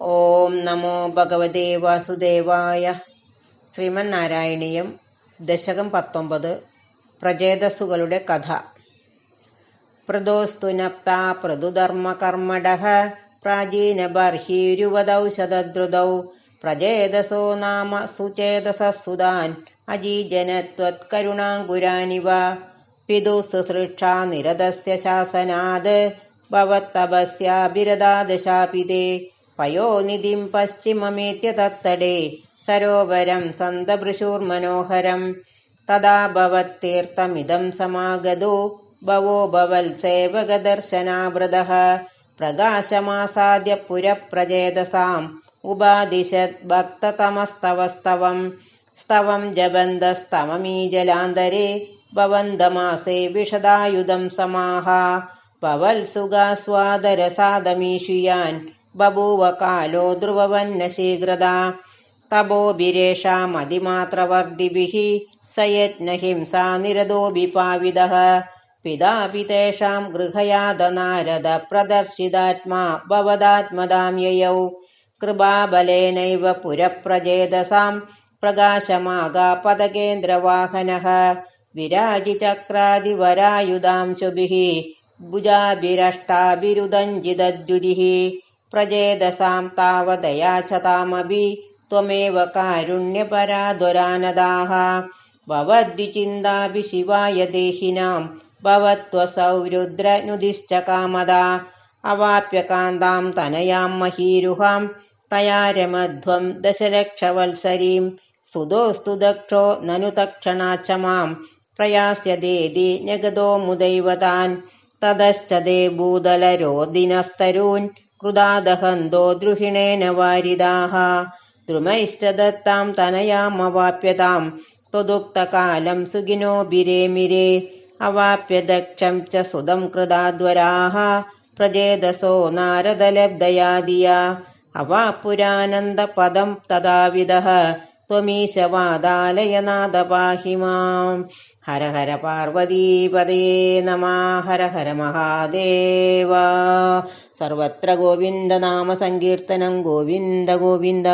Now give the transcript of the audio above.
ഓം നമോ ഭഗവതേ വാസുദേവായ. ശ്രീമന്നാരായണീയം ദശകം പത്തൊമ്പത് പ്രചേതസ്സുകളുടെ കഥ. പ്രദോസ്തു നപ്താ പ്രതുധർമ്മകർമ്മടഃ പ്രാചീനബർഹീരുവദൗഷധദ്രുതൗ പ്രചേതസോ നാമ സുചേതസസുതാൻ അജീജനത്വത്കരുണാങ്കുരാനിവ. പിതു സുസൃക്ഷാ നിരതസ്യ ശാസനാത്. ഭവത്തപസ്യാഭിരതാദശാപിതേ पयोनिधिं पश्चिममेत्य तत्तडे सरोवरं सन्तभृशुर्मनोहरं तदा भवत्तीर्थमिदं समागतो भवो भवल् प्रकाशमासाद्य पुरप्रजेदसाम् उपादिशद्भक्ततमस्तवस्तवं स्तवं जबन्दस्तवमीजलान्तरे भवन्दमासे विशदायुधं समाः भवल् सुगास्वादरसादमीषुयान् बभूवकालो ध्रुवन्न शीघ्रता तपोभिरेषामधिमात्रवर्दिभिः स यज्ञहिंसा न हिंसा पितापि तेषां गृहयादनारद प्रदर्शिदात्मा भवदात्मदां ययौ कृपाबलेनैव पुरप्रजेदसां प्रकाशमाघापदकेन्द्रवाहनः विराजिचक्रादिवरायुधांशुभिः भुजाभिरष्टाभिरुदञ्जिदद्युदिः प्रजेदसां तावदयाचतामभि त्वमेव कारुण्यपरादुरानदाः भवद्विचिन्ताभि शिवाय देहिनां भवत्वसौ रुद्रनुदिश्च कामदा। अवाप्य कान्तां तनयां महीरुहां तया रमध्वं दशलक्षवल्सरीं सुतोऽस्तु दक्षो ननु तक्षणाच्च मां प्रयास्यदेदि न्यगदो मुदैवतान्। ततश्च दे भूदलरोदिनस्तरून् कृदादहन्तो द्रुहिणेन वारिदाः द्रुमैश्च दत्तां तनयामवाप्यतां त्वदुक्तकालं सुगिनोभिरेमिरे अवाप्य दक्षं च सुदं कृदाध्वराः प्रजेदसो नारदलब्धया दिया अवापुरानन्दपदं तदाविदः त्वमीशवादालय नाद पाहि मां हर हर पार्वतीपदे नमः हर हर महादेव सर्वत्र गोविन्दनामसङ्कीर्तनं गोविन्द गोविन्द